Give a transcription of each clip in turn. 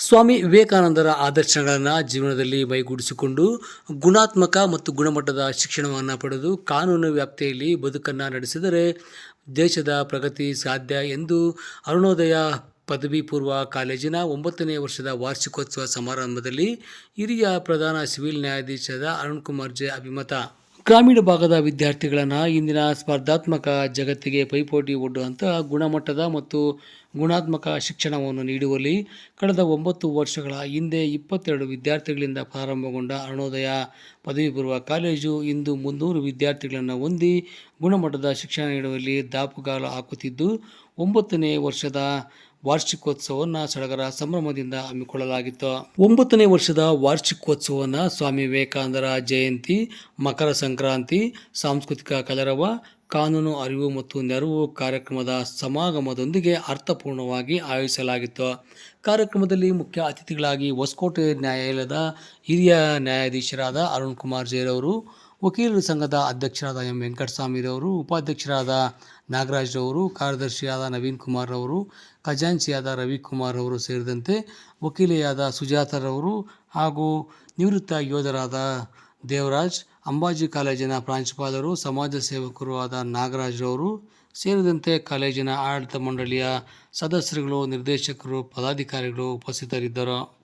ಸ್ವಾಮಿ ವಿವೇಕಾನಂದರ ಆದರ್ಶಗಳನ್ನು ಜೀವನದಲ್ಲಿ ಮೈಗೂಡಿಸಿಕೊಂಡು ಗುಣಾತ್ಮಕ ಮತ್ತು ಗುಣಮಟ್ಟದ ಶಿಕ್ಷಣವನ್ನು ಪಡೆದು ಕಾನೂನು ವ್ಯಾಪ್ತಿಯಲ್ಲಿ ಬದುಕನ್ನು ನಡೆಸಿದರೆ ದೇಶದ ಪ್ರಗತಿ ಸಾಧ್ಯ ಎಂದು ಅರುಣೋದಯ ಪದವಿ ಪೂರ್ವ ಕಾಲೇಜಿನ ಒಂಬತ್ತನೇ ವರ್ಷದ ವಾರ್ಷಿಕೋತ್ಸವ ಸಮಾರಂಭದಲ್ಲಿ ಹಿರಿಯ ಪ್ರಧಾನ ಸಿವಿಲ್ ನ್ಯಾಯಾಧೀಶದ ಅರುಣ್ ಕುಮಾರ್ ಜೆ ಅಭಿಮತ ಗ್ರಾಮೀಣ ಭಾಗದ ವಿದ್ಯಾರ್ಥಿಗಳನ್ನು ಇಂದಿನ ಸ್ಪರ್ಧಾತ್ಮಕ ಜಗತ್ತಿಗೆ ಪೈಪೋಟಿ ಒಡ್ಡುವಂತಹ ಗುಣಮಟ್ಟದ ಮತ್ತು ಗುಣಾತ್ಮಕ ಶಿಕ್ಷಣವನ್ನು ನೀಡುವಲ್ಲಿ ಕಳೆದ ಒಂಬತ್ತು ವರ್ಷಗಳ ಹಿಂದೆ ಇಪ್ಪತ್ತೆರಡು ವಿದ್ಯಾರ್ಥಿಗಳಿಂದ ಪ್ರಾರಂಭಗೊಂಡ ಅರುಣೋದಯ ಪದವಿ ಪೂರ್ವ ಕಾಲೇಜು ಇಂದು ಮುನ್ನೂರು ವಿದ್ಯಾರ್ಥಿಗಳನ್ನು ಹೊಂದಿ ಗುಣಮಟ್ಟದ ಶಿಕ್ಷಣ ನೀಡುವಲ್ಲಿ ದಾಪುಗಾಲು ಹಾಕುತ್ತಿದ್ದು, ಒಂಬತ್ತನೇ ವರ್ಷದ ವಾರ್ಷಿಕೋತ್ಸವವನ್ನು ಸಡಗರ ಸಂಭ್ರಮದಿಂದ ಹಮ್ಮಿಕೊಳ್ಳಲಾಗಿತ್ತು. ಒಂಬತ್ತನೇ ವರ್ಷದ ವಾರ್ಷಿಕೋತ್ಸವವನ್ನು ಸ್ವಾಮಿ ವಿವೇಕಾನಂದರ ಜಯಂತಿ, ಮಕರ ಸಂಕ್ರಾಂತಿ, ಸಾಂಸ್ಕೃತಿಕ ಕಲರವ, ಕಾನೂನು ಅರಿವು ಮತ್ತು ನೆರವು ಕಾರ್ಯಕ್ರಮದ ಸಮಾಗಮದೊಂದಿಗೆ ಅರ್ಥಪೂರ್ಣವಾಗಿ ಆಯೋಜಿಸಲಾಗಿತ್ತು. ಕಾರ್ಯಕ್ರಮದಲ್ಲಿ ಮುಖ್ಯ ಅತಿಥಿಗಳಾಗಿ ಹೊಸಕೋಟೆ ನ್ಯಾಯಾಲಯದ ಹಿರಿಯ ನ್ಯಾಯಾಧೀಶರಾದ ಅರುಣ್ ಕುಮಾರ್ ಜೈರವರು ವಕೀಲರ ಸಂಘದ ಅಧ್ಯಕ್ಷರಾದ ಎಂ ವೆಂಕಟಸ್ವಾಮಿರವರು ಉಪಾಧ್ಯಕ್ಷರಾದ ನಾಗರಾಜ್ರವರು ಕಾರ್ಯದರ್ಶಿಯಾದ ನವೀನ್ ಕುಮಾರ್ ಅವರು ಖಜಾಂಚಿಯಾದ ರವಿಕುಮಾರ್ ಅವರು ಸೇರಿದಂತೆ ವಕೀಲೆಯಾದ ಸುಜಾತರವರು ಹಾಗೂ ನಿವೃತ್ತ ಯೋಧರಾದ ದೇವರಾಜ್, ಅಂಬಾಜಿ ಕಾಲೇಜಿನ ಪ್ರಾಂಶುಪಾಲರು, ಸಮಾಜ ಸೇವಕರು ಆದ ನಾಗರಾಜ್ರವರು ಸೇರಿದಂತೆ ಕಾಲೇಜಿನ ಆಡಳಿತ ಮಂಡಳಿಯ ಸದಸ್ಯರುಗಳು, ನಿರ್ದೇಶಕರು, ಪದಾಧಿಕಾರಿಗಳು ಉಪಸ್ಥಿತರಿದ್ದರು.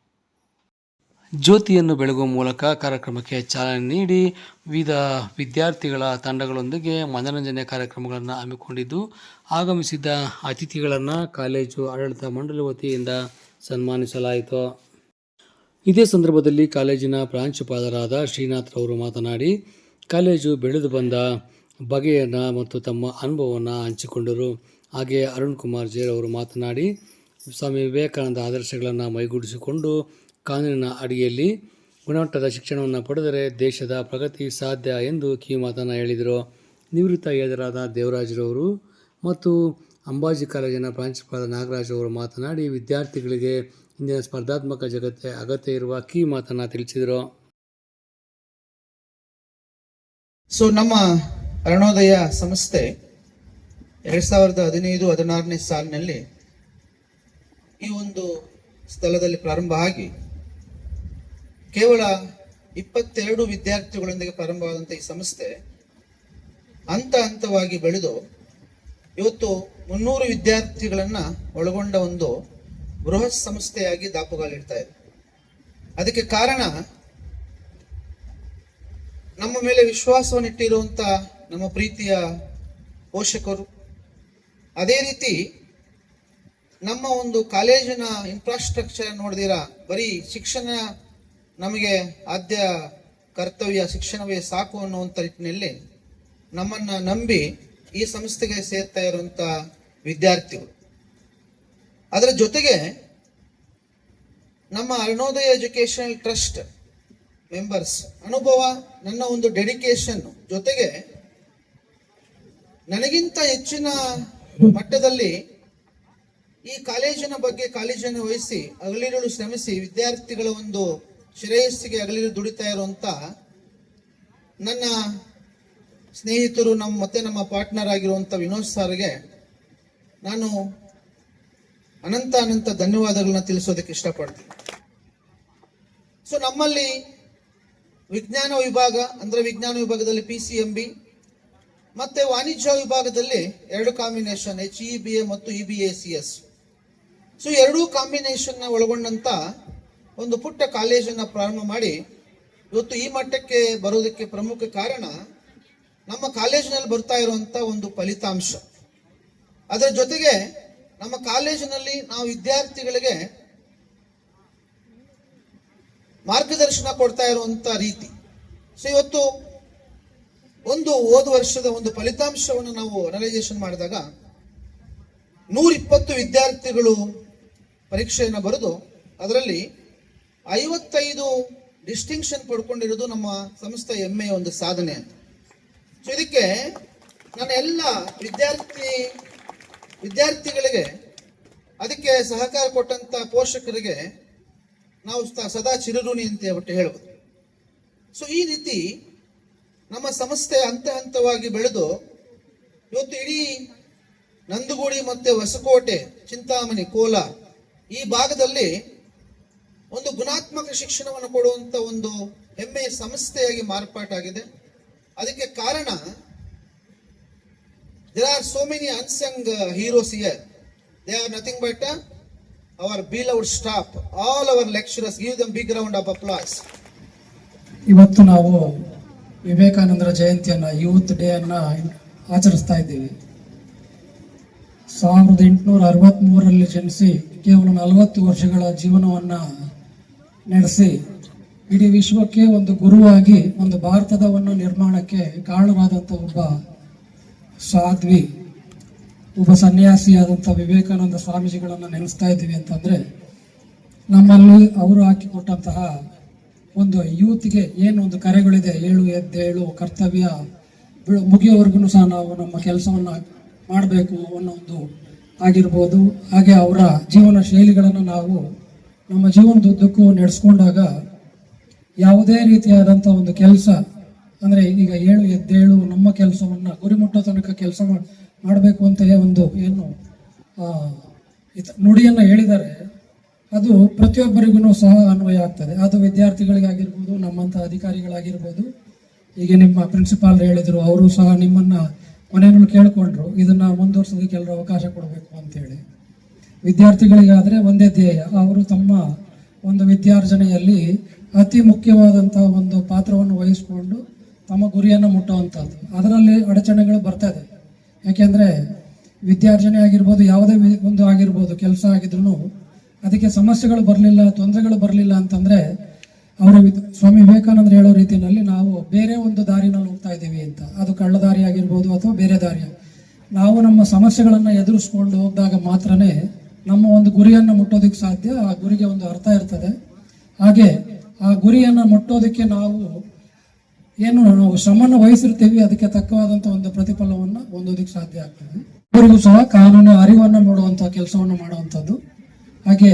ಜ್ಯೋತಿಯನ್ನು ಬೆಳಗುವ ಮೂಲಕ ಕಾರ್ಯಕ್ರಮಕ್ಕೆ ಚಾಲನೆ ನೀಡಿ ವಿವಿಧ ವಿದ್ಯಾರ್ಥಿಗಳ ತಂಡಗಳೊಂದಿಗೆ ಮನರಂಜನೆ ಕಾರ್ಯಕ್ರಮಗಳನ್ನು ಹಮ್ಮಿಕೊಂಡಿದ್ದು, ಆಗಮಿಸಿದ್ದ ಅತಿಥಿಗಳನ್ನು ಕಾಲೇಜು ಆಡಳಿತ ಮಂಡಳಿ ವತಿಯಿಂದ ಸನ್ಮಾನಿಸಲಾಯಿತು. ಇದೇ ಸಂದರ್ಭದಲ್ಲಿ ಕಾಲೇಜಿನ ಪ್ರಾಂಶುಪಾಲರಾದ ಶ್ರೀನಾಥ್ ರವರು ಮಾತನಾಡಿ, ಕಾಲೇಜು ಬೆಳೆದು ಬಂದ ಬಗೆಯನ್ನು ಮತ್ತು ತಮ್ಮ ಅನುಭವವನ್ನು ಹಂಚಿಕೊಂಡರು. ಹಾಗೆಯೇ ಅರುಣ್ ಕುಮಾರ್ ಜೇರ್ ಅವರು ಮಾತನಾಡಿ, ಸ್ವಾಮಿ ವಿವೇಕಾನಂದ ಆದರ್ಶಗಳನ್ನು ಮೈಗೂಡಿಸಿಕೊಂಡು ಕಾನೂನಿನ ಅಡಿಯಲ್ಲಿ ಗುಣಮಟ್ಟದ ಶಿಕ್ಷಣವನ್ನು ಪಡೆದರೆ ದೇಶದ ಪ್ರಗತಿ ಸಾಧ್ಯ ಎಂದು ಕಿವಿಮಾತನ್ನು ಹೇಳಿದರು. ನಿವೃತ್ತ ಯೋಧರಾದ ದೇವರಾಜರವರು ಮತ್ತು ಅಂಬಾಜಿ ಕಾಲೇಜಿನ ಪ್ರಾಂಶುಪಾಲ ನಾಗರಾಜ್ ಅವರು ಮಾತನಾಡಿ, ವಿದ್ಯಾರ್ಥಿಗಳಿಗೆ ಇಂದಿನ ಸ್ಪರ್ಧಾತ್ಮಕ ಜಗತ್ತೇ ಅಗತ್ಯ ಇರುವ ಕೀ ಮಾತನ್ನು ತಿಳಿಸಿದರು. ಸೊ ನಮ್ಮ ಅರುಣೋದಯ ಸಂಸ್ಥೆ ಎರಡ್ ಸಾವಿರದ ಹದಿನೈದು, ಹದಿನಾರನೇ ಸಾಲಿನಲ್ಲಿ ಈ ಒಂದು ಸ್ಥಳದಲ್ಲಿ ಪ್ರಾರಂಭ ಆಗಿ ಕೇವಲ ಇಪ್ಪತ್ತೆರಡು ವಿದ್ಯಾರ್ಥಿಗಳೊಂದಿಗೆ ಪ್ರಾರಂಭವಾದಂಥ ಈ ಸಂಸ್ಥೆ ಹಂತ ಹಂತವಾಗಿ ಬೆಳೆದು ಇವತ್ತು ಮುನ್ನೂರು ವಿದ್ಯಾರ್ಥಿಗಳನ್ನು ಒಳಗೊಂಡ ಒಂದು ಬೃಹತ್ ಸಂಸ್ಥೆಯಾಗಿ ದಾಪುಗಾಲಿಡ್ತಾ ಇದೆ. ಅದಕ್ಕೆ ಕಾರಣ ನಮ್ಮ ಮೇಲೆ ವಿಶ್ವಾಸವನ್ನಿಟ್ಟಿರುವಂಥ ನಮ್ಮ ಪ್ರೀತಿಯ ಪೋಷಕರು. ಅದೇ ರೀತಿ ನಮ್ಮ ಒಂದು ಕಾಲೇಜಿನ ಇನ್ಫ್ರಾಸ್ಟ್ರಕ್ಚರ್ ನೋಡಿದಿರ, ಬರೀ ಶಿಕ್ಷಣ ನಮಗೆ ಆದ್ಯ ಕರ್ತವ್ಯ, ಶಿಕ್ಷಣವೇ ಸಾಕು ಅನ್ನುವಂಥ ನಿಟ್ಟಿನಲ್ಲಿ ನಮ್ಮನ್ನು ನಂಬಿ ಈ ಸಂಸ್ಥೆಗೆ ಸೇರ್ತಾ ಇರುವಂಥ ವಿದ್ಯಾರ್ಥಿಗಳು. ಅದರ ಜೊತೆಗೆ ನಮ್ಮ ಅರುಣೋದಯ ಎಜುಕೇಶನಲ್ ಟ್ರಸ್ಟ್ ಮೆಂಬರ್ಸ್ ಅನುಭವ, ನನ್ನ ಒಂದು ಡೆಡಿಕೇಶನ್ ಜೊತೆಗೆ ನನಗಿಂತ ಹೆಚ್ಚಿನ ಮಟ್ಟದಲ್ಲಿ ಈ ಕಾಲೇಜಿನ ಬಗ್ಗೆ ಕಾಲೇಜನ್ನು ವಹಿಸಿ ಅಗಲಿರುಳು ಶ್ರಮಿಸಿ ವಿದ್ಯಾರ್ಥಿಗಳ ಒಂದು ಶ್ರೇಯಸ್ಸಿಗೆ ಅಗಲಿರು ದುಡಿತಾ ಇರುವಂತ ನನ್ನ ಸ್ನೇಹಿತರು ನಮ್ಮ ಮತ್ತೆ ನಮ್ಮ ಪಾರ್ಟ್ನರ್ ಆಗಿರುವಂತ ವಿನೋದ್ ಸಾರ್ಗೆ ನಾನು ಅನಂತ ಅನಂತ ಧನ್ಯವಾದಗಳನ್ನ ತಿಳಿಸೋದಕ್ಕೆ ಇಷ್ಟಪಡ್ತೀನಿ. ಸೊ ನಮ್ಮಲ್ಲಿ ವಿಜ್ಞಾನ ವಿಭಾಗ, ಅಂದ್ರೆ ವಿಜ್ಞಾನ ವಿಭಾಗದಲ್ಲಿ ಪಿ ಸಿ ಎಂ ಬಿ ಮತ್ತೆ ವಾಣಿಜ್ಯ ವಿಭಾಗದಲ್ಲಿ ಎರಡು combination H E B A ಮತ್ತು E B A C S so ಎರಡೂ ಕಾಂಬಿನೇಷನ್ ಒಳಗೊಂಡಂತ ಒಂದು ಪುಟ್ಟ ಕಾಲೇಜನ್ನ ಪ್ರಾರಂಭ ಮಾಡಿ ಇವತ್ತು ಈ ಮಟ್ಟಕ್ಕೆ ಬರೋದಕ್ಕೆ ಪ್ರಮುಖ ಕಾರಣ ನಮ್ಮ ಕಾಲೇಜಿನಲ್ಲಿ ಬರ್ತಾ ಇರುವಂಥ ಒಂದು ಫಲಿತಾಂಶ. ಅದರ ಜೊತೆಗೆ ನಮ್ಮ ಕಾಲೇಜಿನಲ್ಲಿ ನಾವು ವಿದ್ಯಾರ್ಥಿಗಳಿಗೆ ಮಾರ್ಗದರ್ಶನ ಕೊಡ್ತಾ ಇರುವಂಥ ರೀತಿ. ಸೊ ಇವತ್ತು ಒಂದು ಹೋದ ವರ್ಷದ ಒಂದು ಫಲಿತಾಂಶವನ್ನು ನಾವು ಅನಲೈಸೇಷನ್ ಮಾಡಿದಾಗ ನೂರಿಪ್ಪತ್ತು ವಿದ್ಯಾರ್ಥಿಗಳು ಪರೀಕ್ಷೆಯನ್ನು ಬರೆದು ಅದರಲ್ಲಿ ಐವತ್ತೈದು ಡಿಸ್ಟಿಂಕ್ಷನ್ ಪಡ್ಕೊಂಡಿರೋದು ನಮ್ಮ ಸಂಸ್ಥೆ ಹೆಮ್ಮೆಯ ಒಂದು ಸಾಧನೆ ಅಂತ. ಸೊ ಇದಕ್ಕೆ ನನ್ನ ಎಲ್ಲ ವಿದ್ಯಾರ್ಥಿ, ವಿದ್ಯಾರ್ಥಿಗಳಿಗೆ ಅದಕ್ಕೆ ಸಹಕಾರ ಕೊಟ್ಟಂತ ಪೋಷಕರಿಗೆ ನಾವು ಸದಾ ಚಿರಋಣಿ ಅಂತ ಹೇಳ್ಬಿಟ್ಟು ಹೇಳ್ಬೋದು. ಸೊ ಈ ರೀತಿ ನಮ್ಮ ಸಂಸ್ಥೆ ಹಂತ ಹಂತವಾಗಿ ಬೆಳೆದು ಇವತ್ತು ಇಡೀ ನಂದಗೂಡಿ ಮತ್ತೆ ಹೊಸಕೋಟೆ, ಚಿಂತಾಮಣಿ, ಕೋಲ ಈ ಭಾಗದಲ್ಲಿ ಒಂದು ಗುಣಾತ್ಮಕ ಶಿಕ್ಷಣವನ್ನು ಕೊಡುವಂತ ಒಂದು ಹೆಮ್ಮೆಯ ಸಂಸ್ಥೆಯಾಗಿ ಮಾರ್ಪಾಟಾಗಿದೆ. ಅದಕ್ಕೆ ಕಾರಣ there are so many unsung heroes here they are nothing but our beloved staff all our lecturers give them big round of applause ಇವತ್ತು ನಾವು ವಿವೇಕಾನಂದರ ಜಯಂತಿಯನ್ನು ಯೂತ್ ಡೇ ಅನ್ನ ಆಚರಿಸ್ತಾ ಇದ್ದೀವಿ. ಸಾವಿರದ ಎಂಟುನೂರ ಅರವತ್ತ್ಮೂರರಲ್ಲಿ ಜನಿಸಿ ಕೇವಲ ನಲವತ್ತು ವರ್ಷಗಳ ಜೀವನವನ್ನು ನಡೆಸಿ. ಇಡೀ ವಿಶ್ವಕ್ಕೆ ಒಂದು ಗುರುವಾಗಿ ಒಂದು ಭಾರತದವನ್ನು ನಿರ್ಮಾಣಕ್ಕೆ ಕಾರಣರಾದಂಥ ಒಬ್ಬ ಸಾಧ್ವಿ, ಒಬ್ಬ ಸನ್ಯಾಸಿಯಾದಂಥ ವಿವೇಕಾನಂದ ಸ್ವಾಮೀಜಿಗಳನ್ನು ನೆನೆಸ್ತಾ ಇದ್ದೀವಿ ಅಂತಂದರೆ, ನಮ್ಮಲ್ಲಿ ಅವರು ಹಾಕಿಕೊಟ್ಟಂತಹ ಒಂದು ಯೂತ್ಗೆ ಏನು ಒಂದು ಕರೆಗಳಿದೆ, ಏಳು ಎದ್ದೇಳು, ಕರ್ತವ್ಯ ಮುಗಿಯೋವರೆಗೂ ಸಹ ನಾವು ನಮ್ಮ ಕೆಲಸವನ್ನು ಮಾಡಬೇಕು ಅನ್ನೋ ಒಂದು ಆಗಿರ್ಬೋದು. ಹಾಗೆ ಅವರ ಜೀವನ ಶೈಲಿಗಳನ್ನು ನಾವು ನಮ್ಮ ಜೀವನದುದ್ದಕ್ಕೂ ನಡೆಸ್ಕೊಂಡಾಗ ಯಾವುದೇ ರೀತಿಯಾದಂಥ ಒಂದು ಕೆಲಸ, ಅಂದರೆ ಈಗ ಏಳು ಎದ್ದೇಳು ನಮ್ಮ ಕೆಲಸವನ್ನು ಗುರಿ ಮುಟ್ಟೋ ತನಕ ಕೆಲಸ ಮಾಡಬೇಕು ಅಂತ ಒಂದು ಏನು ನುಡಿಯನ್ನು ಹೇಳಿದ್ದಾರೆ ಅದು ಪ್ರತಿಯೊಬ್ಬರಿಗೂ ಸಹ ಅನ್ವಯ ಆಗ್ತದೆ. ಅದು ವಿದ್ಯಾರ್ಥಿಗಳಿಗಾಗಿರ್ಬೋದು, ನಮ್ಮಂಥ ಅಧಿಕಾರಿಗಳಾಗಿರ್ಬೋದು ಈಗ ನಿಮ್ಮ ಪ್ರಿನ್ಸಿಪಾಲ್ ಹೇಳಿದರು, ಅವರು ಸಹ ನಿಮ್ಮನ್ನು ಮನೆಯಲ್ಲೂ ಕೇಳಿಕೊಂಡ್ರು, ಇದನ್ನು ಮುಂದುವರ್ಸೋದಕ್ಕೆ ಎಲ್ಲರೂ ಅವಕಾಶ ಕೊಡಬೇಕು ಅಂತೇಳಿ. ವಿದ್ಯಾರ್ಥಿಗಳಿಗಾದರೆ ಒಂದೇ ಧ್ಯೇಯ. ಅವರು ತಮ್ಮ ಒಂದು ವಿದ್ಯಾರ್ಜನೆಯಲ್ಲಿ ಅತಿ ಮುಖ್ಯವಾದಂಥ ಒಂದು ಪಾತ್ರವನ್ನು ವಹಿಸಿಕೊಂಡು ತಮ್ಮ ಗುರಿಯನ್ನು ಮುಟ್ಟುವಂಥದ್ದು ಅದರಲ್ಲಿ ಅಡಚಣೆಗಳು ಬರ್ತದೆ ಯಾಕೆಂದರೆ ವಿದ್ಯಾರ್ಜನೆ ಆಗಿರ್ಬೋದು, ಯಾವುದೇ ಒಂದು ಆಗಿರ್ಬೋದು, ಕೆಲಸ ಆಗಿದ್ರೂ ಅದಕ್ಕೆ ಸಮಸ್ಯೆಗಳು ಬರಲಿಲ್ಲ, ತೊಂದರೆಗಳು ಬರಲಿಲ್ಲ ಅಂತಂದರೆ ಅವರು ಸ್ವಾಮಿ ವಿವೇಕಾನಂದರು ಹೇಳೋ ರೀತಿಯಲ್ಲಿ ನಾವು ಬೇರೆ ಒಂದು ದಾರಿನಲ್ಲಿ ಹೋಗ್ತಾ ಇದ್ದೀವಿ ಅಂತ. ಅದು ಕಳ್ಳ ದಾರಿ ಆಗಿರ್ಬೋದು ಅಥವಾ ಬೇರೆ ದಾರಿ ನಾವು ನಮ್ಮ ಸಮಸ್ಯೆಗಳನ್ನು ಎದುರಿಸ್ಕೊಂಡು ಹೋದಾಗ ಮಾತ್ರನೇ ನಮ್ಮ ಒಂದು ಗುರಿಯನ್ನು ಮುಟ್ಟೋದಕ್ಕೆ ಸಾಧ್ಯ, ಆ ಗುರಿಗೆ ಒಂದು ಅರ್ಥ ಇರ್ತದೆ. ಹಾಗೆ ಆ ಗುರಿಯನ್ನು ಮುಟ್ಟೋದಕ್ಕೆ ನಾವು ಏನು ನಾವು ಶ್ರಮನ ವಹಿಸಿರ್ತೀವಿ, ಅದಕ್ಕೆ ತಕ್ಕವಾದಂಥ ಒಂದು ಪ್ರತಿಫಲವನ್ನು ಹೊಂದೋದಕ್ಕೆ ಸಾಧ್ಯ ಆಗ್ತದೆ. ಅವರಿಗೂ ಸಹ ಕಾನೂನು ಅರಿವನ್ನು ನೋಡುವಂಥ ಕೆಲಸವನ್ನು ಮಾಡುವಂಥದ್ದು, ಹಾಗೆ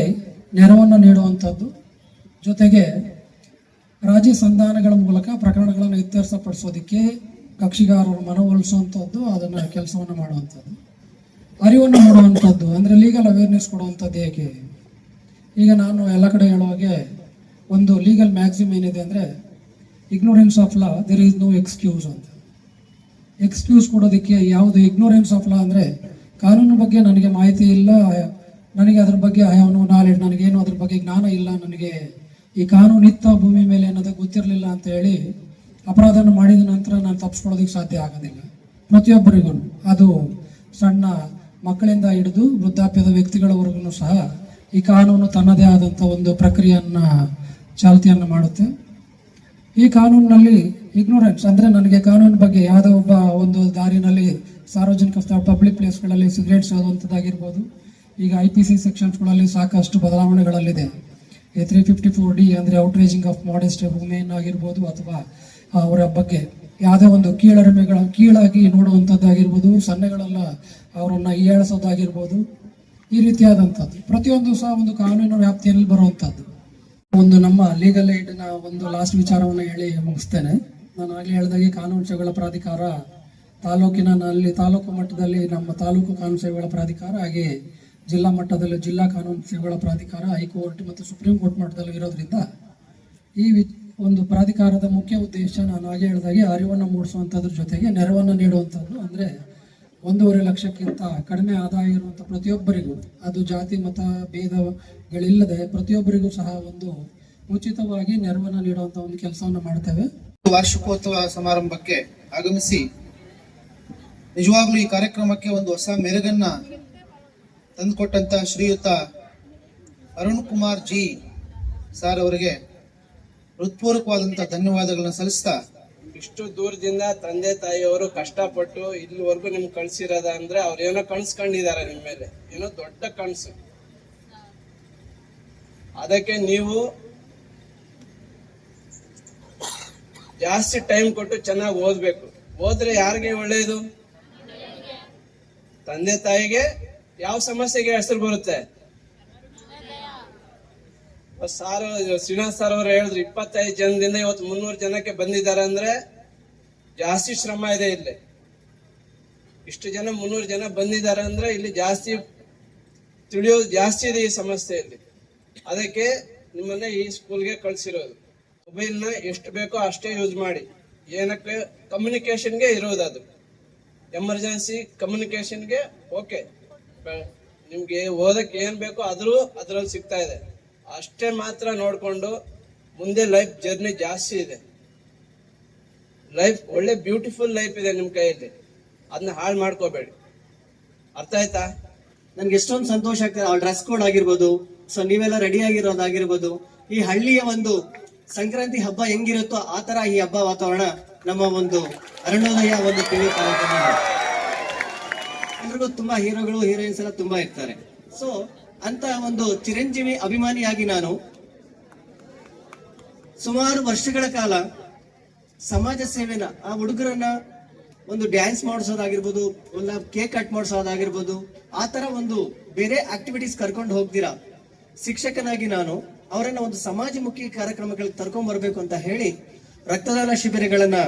ನೆರವನ್ನು ನೀಡುವಂಥದ್ದು. ಜೊತೆಗೆ ರಾಜಿ ಸಂಧಾನಗಳ ಮೂಲಕ ಪ್ರಕರಣಗಳನ್ನು ಇತ್ಯರ್ಥಪಡಿಸೋದಕ್ಕೆ ಕಕ್ಷಿಗಾರರು ಮನವೊಲಿಸುವಂಥದ್ದು, ಅದನ್ನು ಕೆಲಸವನ್ನು ಮಾಡುವಂಥದ್ದು. ಅರಿವನ್ನು ಮಾಡುವಂಥದ್ದು, ಅಂದರೆ ಲೀಗಲ್ ಅವೇರ್ನೆಸ್ ಕೊಡುವಂಥದ್ದು ಹೇಗೆ? ಈಗ ನಾನು ಎಲ್ಲ ಕಡೆ ಹೇಳುವಾಗೆ ಒಂದು ಲೀಗಲ್ ಮ್ಯಾಕ್ಸಿಮ್ ಏನಿದೆ ಅಂದರೆ ignorance of law there is no excuse ಅಂತ. ಎಕ್ಸ್ಕ್ಯೂಸ್ ಕೊಡೋದಕ್ಕೆ ಯಾವುದು ಇಗ್ನೋರೆನ್ಸ್ ಆಫ್ ಲಾ ಅಂದರೆ, ಕಾನೂನು ಬಗ್ಗೆ ನನಗೆ ಮಾಹಿತಿ ಇಲ್ಲ, ನನಗೆ ಅದ್ರ ಬಗ್ಗೆ ಅವನು ನಾಲೆಡ್ ನನಗೇನು ಅದ್ರ ಬಗ್ಗೆ ಜ್ಞಾನ ಇಲ್ಲ ನನಗೆ, ಈ ಕಾನೂನು ಇತ್ತ ಭೂಮಿ ಮೇಲೆ ಅನ್ನೋದು ಗೊತ್ತಿರಲಿಲ್ಲ ಅಂತ ಹೇಳಿ ಅಪರಾಧನ ಮಾಡಿದ ನಂತರ ನಾನು ತಪ್ಪಿಸ್ಕೊಳ್ಳೋದಕ್ಕೆ ಸಾಧ್ಯ ಆಗೋದಿಲ್ಲ. ಪ್ರತಿಯೊಬ್ಬರಿಗೂ ಅದು ಸಣ್ಣ ಮಕ್ಕಳಿಂದ ಹಿಡಿದು ವೃದ್ಧಾಪ್ಯದ ವ್ಯಕ್ತಿಗಳವರೆಗೂ ಸಹ ಈ ಕಾನೂನು ತನ್ನದೇ ಆದಂಥ ಒಂದು ಪ್ರಕ್ರಿಯೆಯನ್ನು, ಚಾಲ್ತಿಯನ್ನು ಮಾಡುತ್ತೆ. ಈ ಕಾನೂನಿನಲ್ಲಿ ಇಗ್ನೋರೆನ್ಸ್ ಅಂದರೆ ನನಗೆ ಕಾನೂನು ಬಗ್ಗೆ ಯಾವುದೋ ಒಬ್ಬ ಒಂದು ದಾರಿನಲ್ಲಿ ಸಾರ್ವಜನಿಕ ಸ್ಥಳ ಪಬ್ಲಿಕ್ ಪ್ಲೇಸ್ಗಳಲ್ಲಿ ಸಿಗರೇಟ್ಸ್ ಆಗುವಂಥದ್ದಾಗಿರ್ಬೋದು ಈಗ ಐ ಪಿ ಸಿ ಸೆಕ್ಷನ್ಸ್ಗಳಲ್ಲಿ ಸಾಕಷ್ಟು ಬದಲಾವಣೆಗಳಲ್ಲಿದೆ. A three fifty four D ಅಂದರೆ ಔಟ್ರೇಜಿಂಗ್ ಆಫ್ ಮಾಡೆಸ್ಟ್ ವುಮೆನ್ ಆಗಿರ್ಬೋದು ಅಥವಾ ಅವರ ಬಗ್ಗೆ. ಯಾವುದೇ ಒಂದು ಕೀಳರಿಮೆಗಳ ಕೀಳಾಗಿ ನೋಡುವಂಥದ್ದಾಗಿರ್ಬೋದು ಸನ್ನೆಗಳೆಲ್ಲ ಅವರನ್ನ ಹೀಯಾಳಿಸೋದಾಗಿರ್ಬೋದು ಈ ರೀತಿಯಾದಂಥದ್ದು. ಪ್ರತಿಯೊಂದು ಸಹ ಒಂದು ಕಾನೂನಿನ ವ್ಯಾಪ್ತಿಯಲ್ಲಿ ಬರುವಂಥದ್ದು. ಒಂದು ನಮ್ಮ ಲೀಗಲ್ ಏಡ್ನ ಒಂದು ಲಾಸ್ಟ್ ವಿಚಾರವನ್ನು ಹೇಳಿ ಮುಗಿಸ್ತೇನೆ. ನಾನು ಆಗಲೇ ಹೇಳಿದಾಗೆ ಕಾನೂನು ಸೇವೆಗಳ ಪ್ರಾಧಿಕಾರ ತಾಲೂಕಿನ ಅಲ್ಲಿ ತಾಲೂಕು ಮಟ್ಟದಲ್ಲಿ ನಮ್ಮ ತಾಲೂಕು ಕಾನೂನು ಸೇವೆಗಳ ಪ್ರಾಧಿಕಾರ ಹಾಗೆ ಜಿಲ್ಲಾ ಮಟ್ಟದಲ್ಲಿ ಜಿಲ್ಲಾ ಕಾನೂನು ಸೇವೆಗಳ ಪ್ರಾಧಿಕಾರ ಹೈಕೋರ್ಟ್ ಮತ್ತು ಸುಪ್ರೀಂ ಕೋರ್ಟ್ ಮಟ್ಟದಲ್ಲಿ ಇರೋದ್ರಿಂದ ಈ ವಿ ಒಂದು ಪ್ರಾಧಿಕಾರದ ಮುಖ್ಯ ಉದ್ದೇಶ ನಾನು ಹಾಗೆ ಹೇಳಿದಾಗೆ ಅರಿವನ್ನು ಮೂಡಿಸುವಂಥದ್ರ ಜೊತೆಗೆ ನೆರವನ್ನು ನೀಡುವಂಥದ್ದು. ಅಂದರೆ ಒಂದೂವರೆ ಲಕ್ಷಕ್ಕಿಂತ ಕಡಿಮೆ ಆದಾಯ ಇರುವಂಥ ಪ್ರತಿಯೊಬ್ಬರಿಗೂ, ಅದು ಜಾತಿ, ಮತ, ಭೇದಗಳಿಲ್ಲದೆ ಪ್ರತಿಯೊಬ್ಬರಿಗೂ ಸಹ ಒಂದು ಉಚಿತವಾಗಿ ನೆರವನ್ನು ನೀಡುವಂಥ ಒಂದು ಕೆಲಸವನ್ನು ಮಾಡ್ತೇವೆ. ವಾರ್ಷಿಕೋತ್ಸವ ಸಮಾರಂಭಕ್ಕೆ ಆಗಮಿಸಿ ನಿಜವಾಗ್ಲೂ ಈ ಕಾರ್ಯಕ್ರಮಕ್ಕೆ ಒಂದು ಹೊಸ ಮೆರುಗನ್ನ ತಂದುಕೊಟ್ಟಂತ ಶ್ರೀಯುತ ಅರುಣ್ ಕುಮಾರ್ ಜಿ ಸರ್ ಅವರಿಗೆ ಹೃತ್ಪೂರ್ವಕವಾದಂತ ಧನ್ಯವಾದಗಳನ್ನ ಸಲ್ಲಿಸ್ತಾ ಇಷ್ಟು ದೂರದಿಂದ ತಂದೆ ತಾಯಿಯವರು ಕಷ್ಟಪಟ್ಟು ಇಲ್ಲಿವರೆಗೂ ನಿಮ್ಗೆ ಕಳ್ಸಿರೋದ ಅಂದ್ರೆ ಅವ್ರು ಏನೋ ಕಣ್ಸ್ಕೊಂಡಿದ್ದಾರೆ ನಿಮ್ ಮೇಲೆ. ಏನೋ ದೊಡ್ಡ ಕನ್ಸು ಅದಕ್ಕೆ ನೀವು ಜಾಸ್ತಿ ಟೈಮ್ ಕೊಟ್ಟು ಚೆನ್ನಾಗಿ ಓದ್ಬೇಕು. ಓದ್ರೆ ಯಾರಿಗೆ ಒಳ್ಳೇದು? ತಂದೆ ತಾಯಿಗೆ. ಯಾವ ಸಮಸ್ಯೆಗೆ ಹೆಸರು ಬರುತ್ತೆ? ಸಾರ್ ಶ್ರೀನಿವಾಸ್ ಸರ್ ಅವರು ಹೇಳಿದ್ರು, ಇಪ್ಪತ್ತೈದು ಜನದಿಂದ ಇವತ್ತು ಮುನ್ನೂರು ಜನಕ್ಕೆ ಬಂದಿದ್ದಾರೆ ಅಂದ್ರೆ ಜಾಸ್ತಿ ಶ್ರಮ ಇದೆ ಇಲ್ಲಿ. ಇಷ್ಟು ಜನ, ಮುನ್ನೂರು ಜನ ಬಂದಿದ್ದಾರೆ ಅಂದ್ರೆ ಇಲ್ಲಿ ಜಾಸ್ತಿ ತಿಳಿಯೋದು ಜಾಸ್ತಿ ಇದೆ ಈ ಸಮಸ್ಯೆಯಲ್ಲಿ ಅದಕ್ಕೆ ನಿಮ್ಮನ್ನ ಈ ಸ್ಕೂಲ್ಗೆ ಕಳ್ಸಿರೋದು. ಮೊಬೈಲ್ನ ಎಷ್ಟು ಬೇಕೋ ಅಷ್ಟೇ ಯೂಸ್ ಮಾಡಿ. ಏನಕ್ಕೆ? ಕಮ್ಯುನಿಕೇಶನ್ಗೆ ಇರೋದು ಅದು. ಎಮರ್ಜೆನ್ಸಿ ಕಮ್ಯುನಿಕೇಶನ್ಗೆ ಓಕೆ. ನಿಮ್ಗೆ ಓದಕ್ಕೆ ಏನ್ ಬೇಕೋ ಅದ್ರೂ ಅದ್ರಲ್ಲಿ ಸಿಗ್ತಾ ಇದೆ. ಅಷ್ಟೇ ಮಾತ್ರ ನೋಡಿಕೊಂಡು ಮುಂದೆ ಲೈಫ್ ಜರ್ನಿ ಜಾಸ್ತಿ ಇದೆ. ಲೈಫ್ ಒಳ್ಳೆ ಬ್ಯೂಟಿಫುಲ್ ಲೈಫ್ ಇದೆ ನಿಮ್ಮ ಕೈಯಲ್ಲಿ. ಅದನ್ನ ಹಾಳು ಮಾಡ್ಕೋಬೇಡಿ. ಅರ್ಥ ಆಯ್ತಾ? ನನ್ಗೆ ಎಷ್ಟೊಂದು ಸಂತೋಷ ಆಗ್ತದೆ. ಅವ್ರ ಡ್ರೆಸ್ ಕೋಡ್ ಆಗಿರ್ಬೋದು, ಸೊ ನೀವೆಲ್ಲ ರೆಡಿ ಆಗಿರೋದಾಗಿರ್ಬೋದು ಈ ಹಳ್ಳಿಯ ಒಂದು ಸಂಕ್ರಾಂತಿ ಹಬ್ಬ ಹೆಂಗಿರುತ್ತೋ ಆ ತರ ಈ ಹಬ್ಬ ವಾತಾವರಣ ನಮ್ಮ ಒಂದು ಅರುಣೋದಯ ಒಂದು ಟಿವಿ ಕಾರ್ಯಕ್ರಮ. ಎಲ್ರಿಗೂ ತುಂಬಾ ಹೀರೋಗಳು ಹೀರೋಯಿನ್ಸ್ ಎಲ್ಲ ತುಂಬಾ ಇರ್ತಾರೆ. ಸೊ ಅಂತ ಒಂದು ಚಿರಂಜೀವಿ ಅಭಿಮಾನಿಯಾಗಿ ನಾನು ಸುಮಾರು ವರ್ಷಗಳ ಕಾಲ ಸಮಾಜ ಸೇವೆನ ಆ ಹುಡುಗರನ್ನ ಒಂದು ಡ್ಯಾನ್ಸ್ ಮಾಡಿಸೋದಾಗಿರ್ಬೋದು ಇಲ್ಲ ಕೇಕ್ ಕಟ್ ಮಾಡಿಸೋದಾಗಿರ್ಬೋದು, ಆ ತರ ಒಂದು ಬೇರೆ ಆಕ್ಟಿವಿಟೀಸ್ ಕರ್ಕೊಂಡು ಹೋಗ್ತೀರಾ? ಶಿಕ್ಷಕನಾಗಿ ನಾನು ಅವರನ್ನ ಒಂದು ಸಮಾಜಮುಖಿ ಕಾರ್ಯಕ್ರಮಗಳಿಗೆ ತರ್ಕೊಂಡ್ ಬರಬೇಕು ಅಂತ ಹೇಳಿ ರಕ್ತದಾನ ಶಿಬಿರಗಳನ್ನ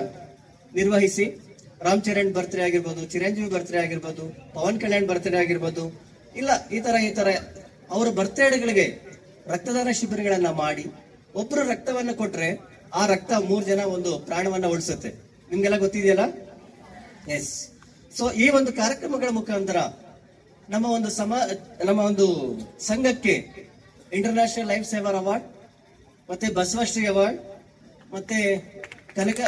ನಿರ್ವಹಿಸಿ, ರಾಮ್ ಚರಣ್ ಬರ್ತ್ಡೇ ಆಗಿರ್ಬೋದು, ಚಿರಂಜೀವಿ ಬರ್ತ್ಡೇ ಆಗಿರ್ಬೋದು, ಪವನ್ ಕಲ್ಯಾಣ್ ಬರ್ತ್ಡೇ ಆಗಿರ್ಬೋದು, ಇಲ್ಲ ಈ ತರ ಈ ತರ ಅವರ ಬರ್ತ್ಡೇಗಳಿಗೆ ರಕ್ತದಾನ ಶಿಬಿರಗಳನ್ನ ಮಾಡಿ ಒಬ್ಬರು ರಕ್ತವನ್ನ ಕೊಟ್ರೆ ಆ ರಕ್ತ ಮೂರ್ ಜನ ಒಂದು ಪ್ರಾಣವನ್ನ ಉಳಿಸುತ್ತೆ. ನಿಮ್ಗೆಲ್ಲ ಗೊತ್ತಿದೆಯಲ್ಲ? ಎಸ್ ಸೊ ಈ ಒಂದು ಕಾರ್ಯಕ್ರಮಗಳ ಮುಖಾಂತರ ನಮ್ಮ ಒಂದು ಸಮ, ನಮ್ಮ ಒಂದು ಸಂಘಕ್ಕೆ ಇಂಟರ್ನ್ಯಾಷನಲ್ ಲೈಫ್ ಸೇವರ್ ಅವಾರ್ಡ್ ಮತ್ತೆ ಬಸವಶ್ರೀ ಅವಾರ್ಡ್ ಮತ್ತೆ ಕನಕ